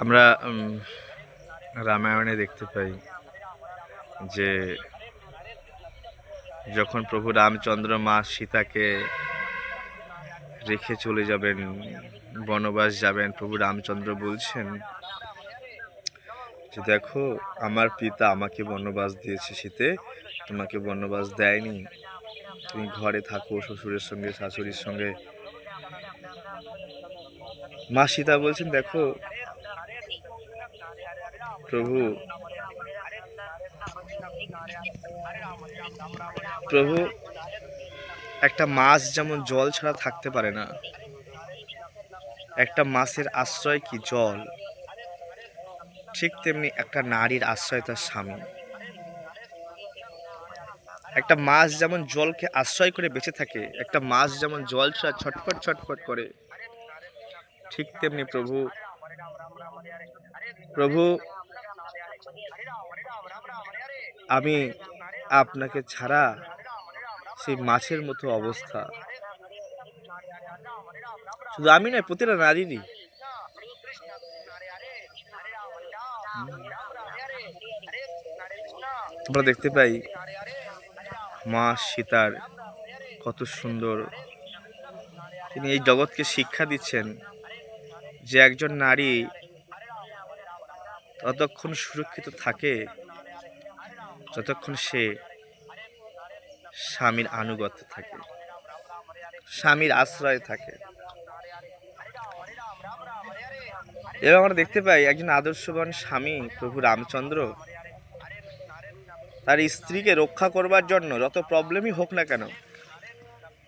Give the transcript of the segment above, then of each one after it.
আমরা রামায়ণে দেখতে পাই যে যখন প্রভু রামচন্দ্র মা সীতাকে রেখে চলে যাবেন, বনবাস যাবেন, প্রভু রামচন্দ্র বলছেন যে, দেখো, আমার পিতা আমাকে বনবাস দিয়েছে শীতে তোমাকে বনবাস দেয়নি। তুমি ঘরে থাকো, শ্বশুরের সঙ্গে, শাশুড়ির সঙ্গে। মা সীতা বলছেন, দেখো, প্রভু প্রভু, একটা মাছ যেমন জল ছাড়া থাকতে পারে না, একটা মাছের আশ্রয় কি জল? ঠিক তেমনি একটা নারীর আশ্রয় তার স্বামী। একটা মাছ যেমন জলকে আশ্রয় করে বেঁচে থাকে, একটা মাছ যেমন জল ছাড়া ছটফট ছটফট করে ঠিক তেমনি প্রভু প্রভু, আমি আপনাকে ছাড়া সেই মাছের মতো অবস্থা। শুধু আমি নয়, প্রতিটা নারীরই। আমরা দেখতে পাই মা সীতার কত সুন্দর। তিনি এই জগৎকে শিক্ষা দিচ্ছেন। যে একজন নারী ততক্ষণ সুরক্ষিত থাকে, যতক্ষণ সে স্বামীর আনুগত্য থাকে, স্বামীর আশ্রয় থাকে। এবং আমরা দেখতে পাই একজন আদর্শবান স্বামী প্রভু রামচন্দ্র, তার স্ত্রীকে রক্ষা করবার জন্য যত প্রবলেমই হোক না কেন,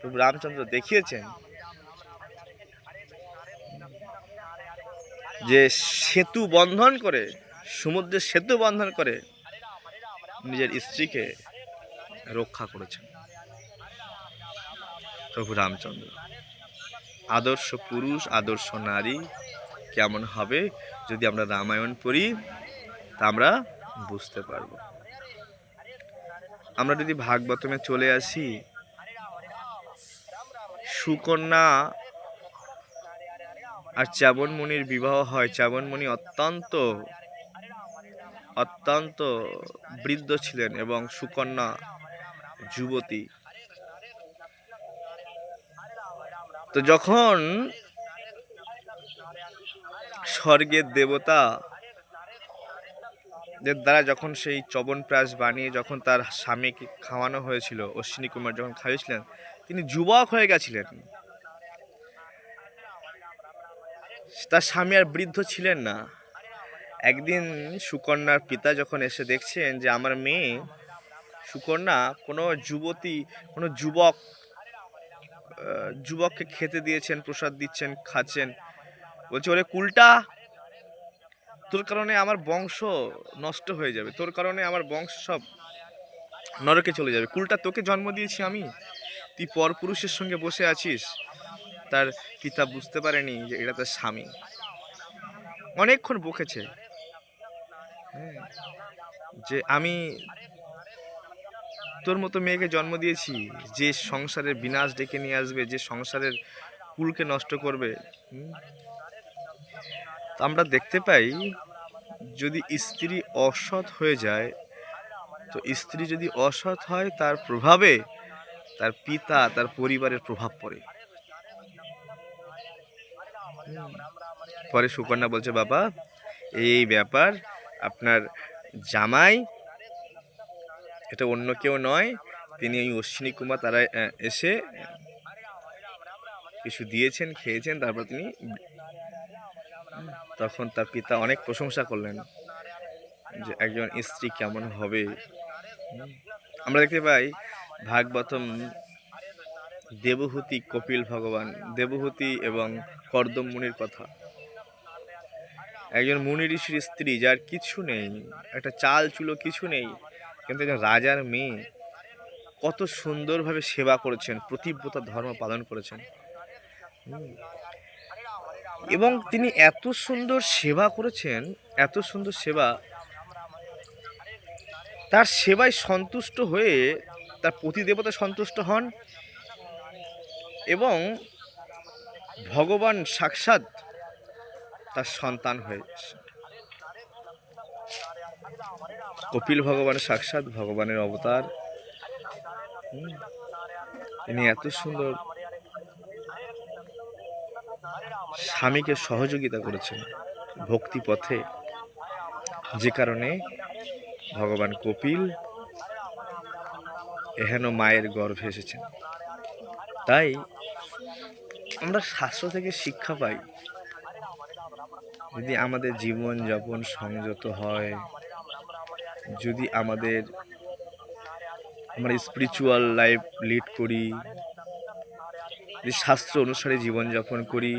প্রভু রামচন্দ্র দেখিয়েছেন যে সেতু বন্ধন করে, সমুদ্রের সেতু বন্ধন করে নিজের স্ত্রীকে রক্ষা করেছেন। প্রভু রামচন্দ্র, আদর্শ পুরুষ, আদর্শ নারী, কেমন হবে যদি আমরা রামায়ণ পড়ি, তা আমরা বুঝতে পারব। আমরা যদি ভাগবতমে চলে আসি, সুকন্যা আর চাবন মুনির বিবাহ হয়। চাবন মুনি অত্যন্ত অত্যন্ত বৃদ্ধ ছিলেন এবং সুকন্যা যুবতী। তো যখন স্বর্গের দেবতা দ্বারা যখন সেই চবনপ্রাস বানিয়ে যখন তার স্বামীকে খাওয়ানো হয়েছিল অশ্বিনী কুমার যখন খাইয়েছিলেন, তিনি যুবক হয়ে গেছিলেন। তার স্বামী আর বৃদ্ধ ছিলেন না। একদিন সুকন্যার পিতা যখন এসে দেখছেন যে আমার মেয়ে, সুকন্যা কোনো যুবতী, কোনো যুবক যুবককে খেতে দিয়েছেন, প্রসাদ দিচ্ছেন, খাচ্ছেন। বলছে, ওরে কুলটা, তোর কারণে আমার বংশ নষ্ট হয়ে যাবে, তোর কারণে আমার বংশ সব নরকে চলে যাবে। কুলটা, তোকে জন্ম দিয়েছি আমি। তুই পরপুরুষের সঙ্গে বসে আছিস। তার পিতা বুঝতে পারেনি যে এটা তার স্বামী। অনেকক্ষণ বকেছে। হ্যাঁ, যে আমি তোর মতো মেয়েকে জন্ম দিয়েছি যে সংসারের বিনাশ ডেকে নিয়ে আসবে যে সংসারের কুলকে নষ্ট করবে তো আমরা দেখতে পাই যদি স্ত্রী অসৎ হয়ে যায় তো স্ত্রী যদি অসৎ হয় তার প্রভাবে তার পিতা তার পরিবারের প্রভাব পড়ে। পরে সুকন্যা বলছে, বাবা, এই ব্যাপার, আপনার জামাই এটা অন্য কেউ নয়, তিনি ওই অশ্বিনী কুমার, তারা এসে কিছু দিয়েছেন, খেয়েছেন, তারপর তিনি তখন তার পিতা অনেক প্রশংসা করলেন যে একজন স্ত্রী কেমন হবে। আমরা দেখতে পাই ভাগবতম দেবহূতি কপিল ভগবান, দেবহূতি এবং কর্দম মুনির কথা। একজন মুনি ঋষির স্ত্রী যার কিছু নেই, একটা চাল চুলো কিছু নেই, কিন্তু একজন রাজার মেয়ে কত সুন্দরভাবে সেবা করেছেন, প্রতিব্রতা ধর্ম পালন করেছেন। এবং তিনি এত সুন্দর সেবা করেছেন, এত সুন্দর সেবা, তার সেবায় সন্তুষ্ট হয়ে, তার প্রতিদেবতা সন্তুষ্ট হন এবং ভগবান সাক্ষাৎ তার সন্তান হয়েছে। কপিল ভগবান সাক্ষাৎ, ভগবানের অবতার। তিনি এত সুন্দর স্বামীকে সহযোগিতা করেছেন ভক্তি পথে যে কারণে ভগবান কপিল এহেন মায়ের গর্ভে এসেছেন। তাই আমরা শাস্ত্র থেকে শিক্ষা পাই। যদি আমাদের জীবন যাপন সংযত হয়, যদি আমাদের, আমরা স্পিরিচুয়াল লাইফ লিড করি, যদি শাস্ত্র অনুসারে জীবনযাপন করি,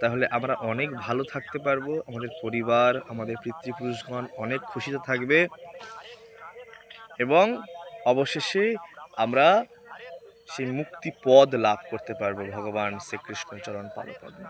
তাহলে আমরা অনেক ভালো থাকতে পারব, আমাদের পরিবার, আমাদের পিতৃপুরুষগণ অনেক খুশিতে থাকবে এবং অবশেষে আমরা সেই মুক্তি পদ লাভ করতে পারব ভগবান শ্রীকৃষ্ণ চরণ পাদপদ্মে